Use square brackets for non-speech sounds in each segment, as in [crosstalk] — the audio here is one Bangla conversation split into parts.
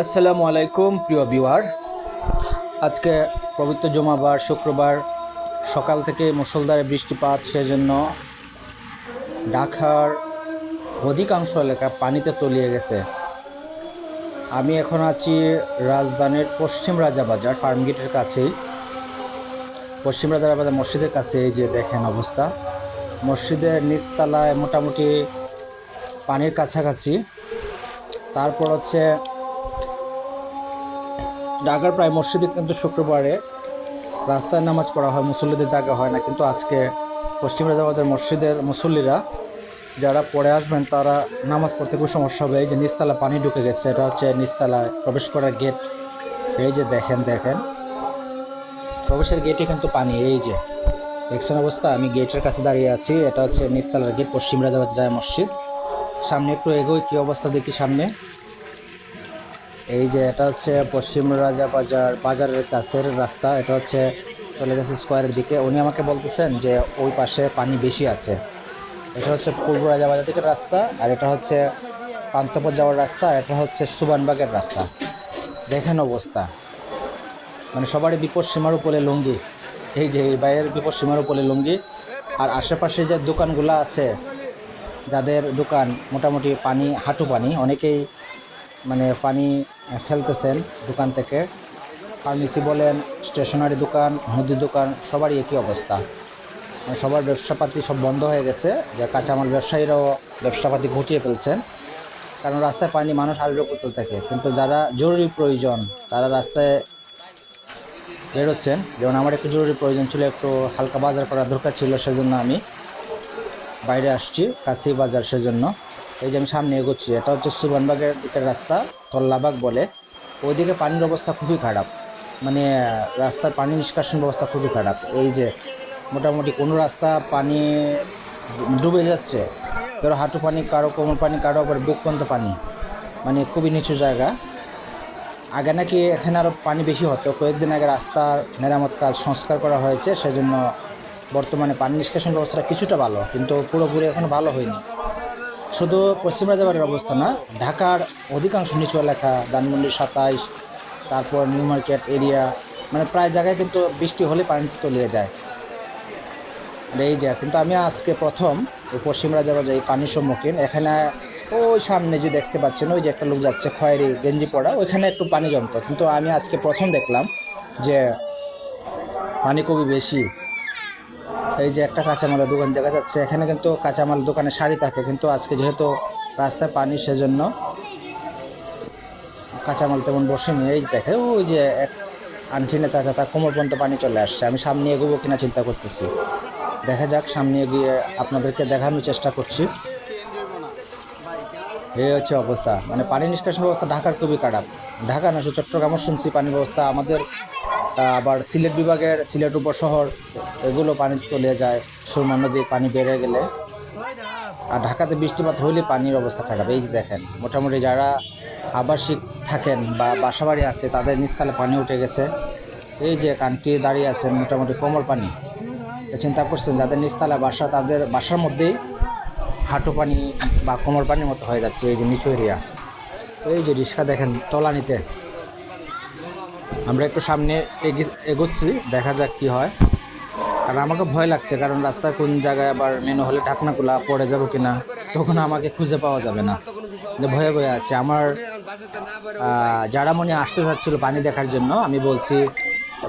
আসসালামু আলাইকুম, প্রিয় বিওয়ার আজকে পবিত্র জমাবার, শুক্রবার, সকাল থেকে মুসলধারে বৃষ্টিপাত, সেজন্য ঢাকার অধিকাংশ এলাকা পানিতে তলিয়ে গেছে। আমি এখন আছি রাজধানীর পশ্চিম রাজাবাজার ফার্মগেটের কাছেই। পশ্চিম রাজাবাজার মসজিদের কাছে এই যে দেখেন অবস্থা। মসজিদের নিচতলায় মোটামুটি পানির কাছাকাছি। তারপর হচ্ছে ঢাকার প্রায় মসজিদে কিন্তু শুক্রবারে রাস্তায় নামাজ পড়া হয়, মুসল্লিদের জায়গা হয় না। কিন্তু আজকে পশ্চিম রাজাবাজার মসজিদের মুসল্লিরা, যারা পড়ে আসবেন তারা নামাজ পড়তে খুব সমস্যা হবে। এই যে নিচতলা পানি ঢুকে গেছে, এটা হচ্ছে নিচতলায় প্রবেশ করার গেট এই যে দেখেন দেখেন। প্রবেশের গেটে কিন্তু পানি, এই যে। দেখছেন অবস্থা? আমি গেটের কাছে দাঁড়িয়ে আছি, এটা হচ্ছে নিচতলার গেট পশ্চিম যায় মসজিদ। সামনে একটু এগোয় কী অবস্থা দেখি সামনে? এই যে এটা হচ্ছে পশ্চিম রাজা বাজার, বাজারের কাছের রাস্তা, এটা হচ্ছে চলে গেছে স্কোয়ারের দিকে। উনি আমাকে বলতেছেন যে ওই পাশে পানি বেশি আছে। এটা হচ্ছে পূর্ব রাজা বাজার দিকের রাস্তা, আর এটা হচ্ছে পান্তপথ যাওয়ার রাস্তা এটা হচ্ছে সুবানবাগের রাস্তা। দেখেন অবস্থা। মানে সবারই বিপদ সীমার উপরে লুঙ্গি। এই যে বাইরের বিপদ সীমার উপরে লুঙ্গি। আর আশেপাশে যে দোকানগুলো আছে, যাদের দোকান মোটামুটি পানি, হাঁটু পানি, অনেকেই মানে পানি ফেলতেছেন দোকান থেকে। ফার্মেসি বলেন, স্টেশনারি দোকান, মুদি দোকান, সবারই একই অবস্থা। মানে সবার ব্যবসাপাতি সব বন্ধ হয়ে গেছে, যে কাঁচামাল ব্যবসায়ীরাও ব্যবসাপাতি ঘটিয়ে ফেলছেন। কারণ রাস্তায় পানি মানুষ আরও করতে থাকে, কিন্তু যারা জরুরি প্রয়োজন, তারা রাস্তায় বেরোচ্ছেন। যেমন আমার একটু জরুরি প্রয়োজন ছিল, একটু হালকা বাজার করা দরকার ছিল, সেজন্য আমি বাইরে আসছি কাশি বাজার সেজন্য। এই যে আমি সামনে এগোচ্ছি, এটা হচ্ছে সুবানবাগের দিকের রাস্তা, তল্লাবাগ বলে। ওইদিকে পানির অবস্থা খুবই খারাপ। মানে রাস্তার পানি নিষ্কাশন ব্যবস্থা খুবই খারাপ। এই যে, মোটামুটি কোনো রাস্তা পানি ডুবে যাচ্ছে কারও হাঁটু পানি, কারও কোমর পানি, কারও আবার বুক পর্যন্ত পানি। মানে খুবই নিচু জায়গা। আগে নাকি এখানে আরও পানি বেশি হতো। কয়েকদিন আগে রাস্তার মেরামত কাজ সংস্কার করা হয়েছে, সেজন্য বর্তমানে পানি নিষ্কাশন ব্যবস্থাটা কিছুটা ভালো, কিন্তু পুরোপুরি এখনও ভালো হয়নি। শুধু পশ্চিম রাজাবাড়ির অবস্থা না, ঢাকার অধিকাংশ নিচু এলাকা ধানমন্ডি সাতাইশ, তারপর নিউ মার্কেট এরিয়া মানে প্রায় জায়গায় কিন্তু বৃষ্টি হলে পানিতে তলিয়ে যায়। এই যে, কিন্তু আমি আজকে প্রথম এই পশ্চিম রাজাবাজার এই পানির সম্মুখীন, এখানে ওই সামনে যে দেখতে পাচ্ছেন, ওই যে একটা লোক যাচ্ছে, খয়েরি, গেঞ্জি পড়া ওইখানে একটু পানি জমতো। কিন্তু আমি আজকে প্রথম দেখলাম যে পানি খুবই বেশি। এই যে একটা কাঁচামালের দোকান দেখা যাচ্ছে, এখানে কিন্তু কাঁচামাল দোকানে শাড়ি থাকে, কিন্তু আজকে যেহেতু রাস্তায় পানি সেজন্য কাঁচামাল তেমন বসেনি। এই দেখে ওই যে এক আন্টি না চাচা, তার কোমর পর্যন্ত পানি চলে আসছে। আমি সামনে এগোবো কিনা চিন্তা করতেছি। দেখা যাক, সামনে এগিয়ে আপনাদেরকে দেখানোর চেষ্টা করছি। এই হচ্ছে অবস্থা। মানে পানি নিষ্কাশন ব্যবস্থা ঢাকার খুবই খারাপ। ঢাকা না শুধু চট্টগ্রামও শুনছি পানি ব্যবস্থা। আমাদের আবার সিলেট বিভাগের সিলেট উপশহর, এগুলো পানি চলে যায়। সুরমা নদীর পানি বেড়ে গেলে আর ঢাকাতে বৃষ্টিপাত হইলে পানির অবস্থা খারাপ। এই যে দেখেন, মোটামুটি যারা আবাসিক থাকেন বা বাসাবাড়ি আছে, তাদের নিচতলে পানি উঠে গেছে। এই যে কান্টি দাঁড়িয়ে আছেন মোটামুটি কোমর পানি। চিন্তা করছেন, যাদের নিচতলা বাসা, তাদের বাসার মধ্যেই হাঁটু পানি বা কোমর পানির মতো হয়ে যাচ্ছে এই যে নিচু এরিয়া। এই যে রিক্সা দেখেন, তলানিতে। আমরা একটু সামনে এগি- এগোচ্ছি, দেখা যাক কি হয়। কারণ আমাকে ভয় লাগছে, কারণ রাস্তার কোন জায়গায় আবার মেনু হলে ঢাকনাগুলা পড়ে যাব কিনা, তখন আমাকে খুঁজে পাওয়া যাবে না। ভয়ে ভয়ে আছে। আমার যারা মনে আসতে চাচ্ছিল পানি দেখার জন্য। আমি বলছি,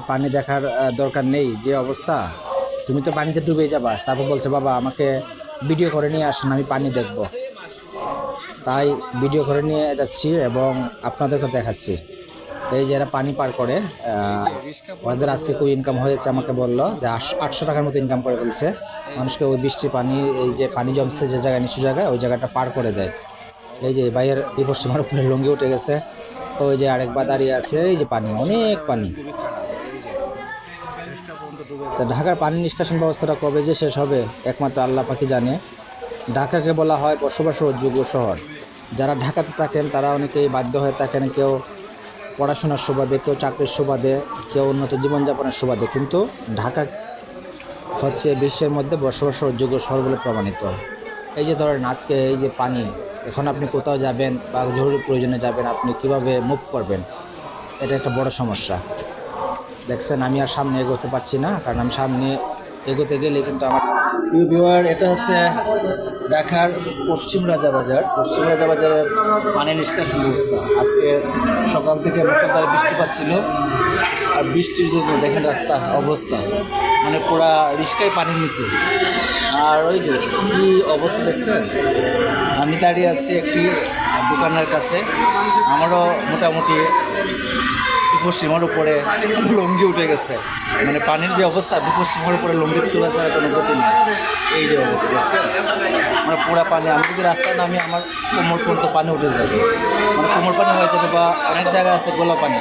পানি দেখার দরকার নেই, যে অবস্থা? তুমি তো পানিতে ডুবে যাবা। তারপর বলছে, বাবা, আমাকে ভিডিও করে নিয়ে আসেন, আমি পানি দেখব। তাই ভিডিও করে নিয়ে যাচ্ছি এবং আপনাদেরকে দেখাচ্ছি। তো এই যারা পানি পার করে ওদের আজকে খুব ইনকাম হয়েছে, আমাকে বলল যে আটশো- টাকার মতো ইনকাম করে ফেলছে। মানুষকে ওই বৃষ্টি পানি, এই যে পানি জমছে যে জায়গায়, নিচু জায়গায়, ওই জায়গাটা পার করে দেয়। এই যে বাইয়ের বিপদ উপরে লুঙ্গি উঠে গেছে। ওই যে আরেকবার দাঁড়িয়ে আছে, এই যে পানি, অনেক পানি। তা ঢাকার পানি নিষ্কাশন ব্যবস্থাটা কবে যে শেষ হবে, একমাত্র আল্লাহ পাখি জানে। ঢাকাকে বলা হয় বসবাসের যোগ্য শহর। যারা ঢাকাতে থাকেন, তারা অনেকেই বাধ্য হয়ে থাকেন কেউ পড়াশোনার সুবাদে, কেউ চাকরির সুবাদে, কেউ উন্নত জীবনযাপনের সুবাদে, কিন্তু ঢাকা হচ্ছে বিশ্বের মধ্যে বসবাসের যোগ্য শহর বলে প্রমাণিত। এই যে ধরেন আজকে এই যে পানি, এখন আপনি কোথাও যাবেন বা জরুরি প্রয়োজনে যাবেন, আপনি কীভাবে মুভ করবেন? এটা একটা বড় সমস্যা। দেখছেন, আমি আর সামনে এগোতে পারছি না, কারণ আমি সামনে এগোতে গেলে কিন্তু আমার ভিউয়ার এটা হচ্ছে ঢাকার পশ্চিম রাজাবাজার পশ্চিম রাজাবাজারের পানি নিষ্কাশন ব্যবস্থা। আজকে সকাল থেকে মুসলধারে বৃষ্টিপাত ছিল। আর বৃষ্টির জন্য দেখেন রাস্তা অবস্থা। মানে পুরা রিস্কায় পানির নিচে। আর ওই যে কি অবস্থা দেখছেন? আমি দাঁড়িয়ে আছি একটি দোকানের কাছে। আমারও মোটামুটি বিপশ্চিমার উপরে লঙ্গি উঠে গেছে। মানে পানির যে অবস্থা বিপশ্চিমার উপরে লঙ্গি তোলা ছাড়া কোনো গতি নেই। এই যে অবস্থা, দেখছেন? মানে পুরা পানি, আমি যদি রাস্তায় নামি, আমার কোমর পর্যন্ত পানি উঠে যাবে। মানে কোমর পানি হয়ে যাবে বা অনেক জায়গায় আছে গোলা পানি।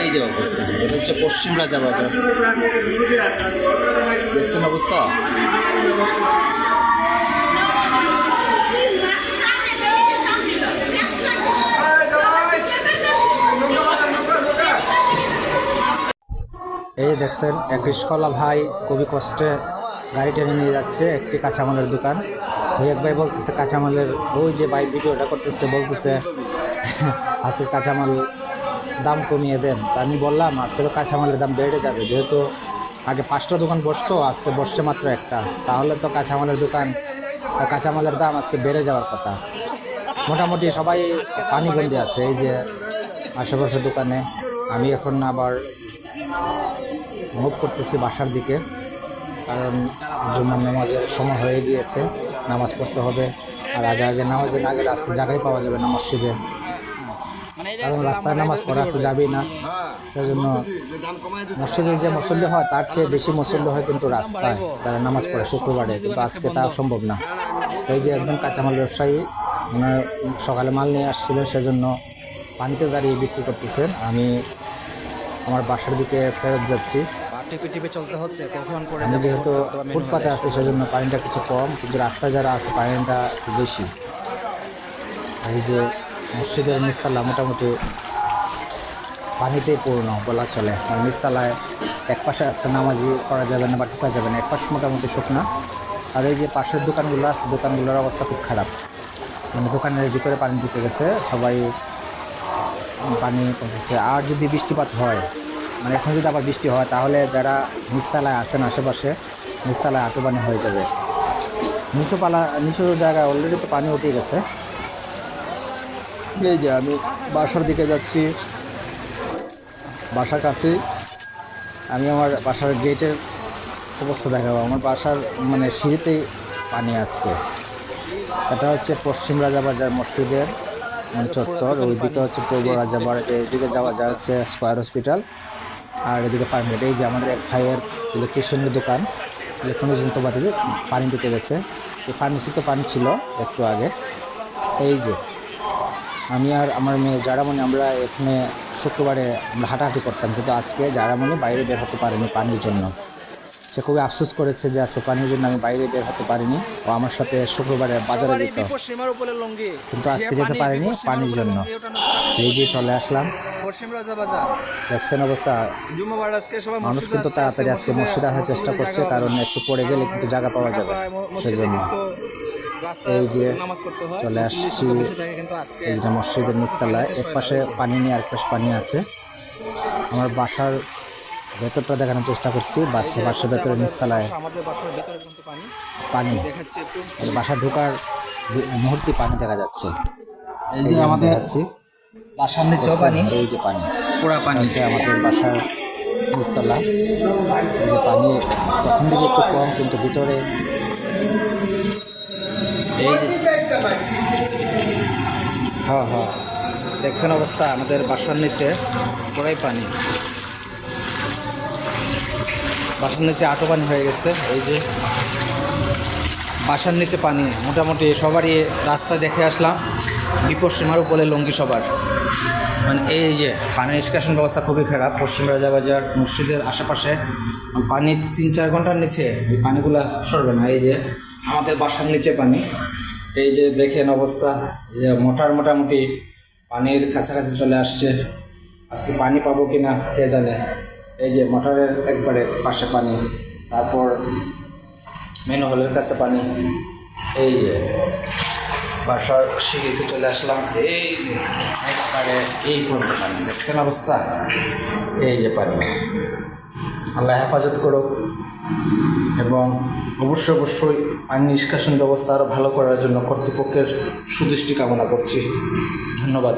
এই যে অবস্থা, এটা হচ্ছে পশ্চিম রাজাবাজার। দেখছেন অবস্থা? এই দেখছেন, এক ভাই খুবই কষ্টে গাড়ি টেনে নিয়ে যাচ্ছে একটি কাঁচামালের দোকান। এক ভাই বলতেছে, কাঁচামালের ওই যে ভাই ভিডিওটা করতেছে, বলতেছে, [laughs] আজকে কাঁচামাল দাম কমিয়ে দেন। তা আমি বললাম, আজকে তো কাঁচামালের দাম বেড়ে যাবে, যেহেতু আগে পাঁচটা দোকান বসতো, আজকে বসছে মাত্র একটা। তাহলে তো কাঁচামালের দোকান কাঁচামালের দাম আজকে বেড়ে যাওয়ার কথা। মোটামুটি সবাই পানি পানিবন্দি আছে, এই যে আশেপাশের দোকানে। আমি এখন আবার মুভ করতেছি বাসার দিকে, কারণ জুম্মার নামাজের সময় হয়ে গিয়েছে, নামাজ পড়তে হবে, আর আগে আগে নামাজে না গেলে আজকে জায়গায় পাওয়া যাবে না মসজিদে। কারণ রাস্তায় নামাজ পড়া আছে, যাবেই না। সেই জন্য মসজিদে যে মুসল্লি হয়, তার চেয়ে বেশি মুসল্লি হয় কিন্তু রাস্তায় তারা নামাজ পড়ে শুক্রবারে, কিন্তু আজকে তা সম্ভব না। এই যে একদম কাঁচামাল ব্যবসায়ী মানে সকালে মাল নিয়ে আসছিলেন, সেজন্য পানিতে দাঁড়িয়ে বিক্রি করতেছেন। আমি আমার বাসার দিকে ফেরত যাচ্ছি। টিপে টিপে চলতে হচ্ছে কখন করে আমি যেহেতু ফুটপাতে আছি সেজন্য পানিটা কিছু কম কিন্তু রাস্তায় যারা আছে পানিটা বেশি। এই যে মসজিদের নিস্তালা মোটামুটি পানিতেই পূর্ণ বলা চলে। আর নিস্তালায় এক পাশে আজকে নামাজি করা যাবে না বা ঢোকা যাবে না এক পাশে মোটামুটি শুকনা। আর এই যে পাশের দোকানগুলো আছে দোকানগুলোর অবস্থা খুব খারাপ। মানে দোকানের ভিতরে পানি ঢুকে গেছে সবাই পানি পৌঁছেছে। আর যদি বৃষ্টিপাত হয় মানে এখন যদি আবার বৃষ্টি হয়, তাহলে যারা নিচতলায় আছেন আশেপাশে, নিচতলায় পানি হয়ে যাবে। নিচু পালা, নিচু জায়গায় অলরেডি তো পানি উঠে গেছে। এই যে আমি বাসার দিকে যাচ্ছি। বাসার কাছে। আমি আমার বাসার গেটের অবস্থা দেখাবো। আমার বাসার মানে সিঁড়িতেই পানি আসছে। এটা হচ্ছে পশ্চিম রাজাবাজার মসজিদের মানে চত্বর। ওইদিকে হচ্ছে পূর্ব রাজাবার এইদিকে যাওয়া যায় হচ্ছে স্কয়ার হসপিটাল আর এদিকে ফার্মেট এই যে আমাদের এক ভাইয়ের ইলেকট্রিশিয়ানের দোকান ইলেকট্রনিক যন্ত্রপাতিতে পানি ঢুকে গেছে। এই ফার্মেসিতে পানি ছিল একটু আগে। এই যে, আমি আর আমার মেয়ে যারা মানে আমরা এখানে শুক্রবারে আমরা হাঁটাহাঁটি করতাম, কিন্তু আজকে যারা মানে বাইরে বের হতে পারেনি পানির জন্য। সে খুবই আফসোস করেছে যে আজকে পানির জন্য আমি বাইরে বের হতে পারিনি ও আমার সাথে শুক্রবারে বাজারে যেত। কিন্তু আজকে যেতে পারিনি পানির জন্য। এই যে চলে আসলাম। দেখছেন অবস্থা। মানুষ কিন্তু তাড়াতাড়ি আজকে মসজিদে আসার চেষ্টা করছে কারণ একটু পরে গেলে কিন্তু জায়গা পাওয়া যাবে। সেজন্য এই যে চলে আসছি এই যেটা মসজিদের নিচতলায় এক পাশে পানি নিয়ে আরেক পাশে পানি আছে। আমার বাসার ভেতরটা দেখানোর চেষ্টা করছি। বাসে বাসার ভেতরে কিন্তু পানি। বাসা ঢোকার মুহূর্তে পানি দেখা যাচ্ছে। এই যে আমাদের দেখাচ্ছি। বাসার নিচেও পানি। এই যে পানি। পুরা পানি। হচ্ছে আমাদের বাসার নিচতলা। এই যে পানি প্রথম দিকে একটু কম কিন্তু ভিতরে এই যে হ্যাঁ হ্যাঁ। দেখছেন অবস্থা? আমাদের বাসার নিচে পুরাই পানি। বাসার নিচে আটো পানি হয়ে গেছে। এই যে বাসার নিচে পানি, মোটামুটি সবারই রাস্তা দেখে আসলাম, বিপদ সীমার উপরে লঙ্গি সবার। মানে এই যে পানি নিষ্কাশন ব্যবস্থা খুবই খারাপ, পশ্চিম রাজাবাজার, মসজিদের আশেপাশে, পানি তিন চার ঘণ্টার নিচে এই পানিগুলো সরবে না। এই যে আমাদের বাসার নিচে পানি, এই যে দেখেন অবস্থা যে মোটার মোটামুটি পানির কাছাকাছি চলে আসছে। আজকে পানি পাবো কি না কে জানে? এই যে মোটরের একবারে পাশে পানি, তারপর মেনু হলের কাছে পানি, এই যে বাসার সিঁড়িতে চলে আসলাম, এই যে একবারে এই পর্যন্ত পানি। দেখছেন অবস্থা? এই যে পানি। আল্লাহ হেফাজত করুক এবং অবশ্যই অবশ্যই পানি নিষ্কাশন ব্যবস্থা আরও ভালো করার জন্য কর্তৃপক্ষের সুদৃষ্টি কামনা করছি। ধন্যবাদ।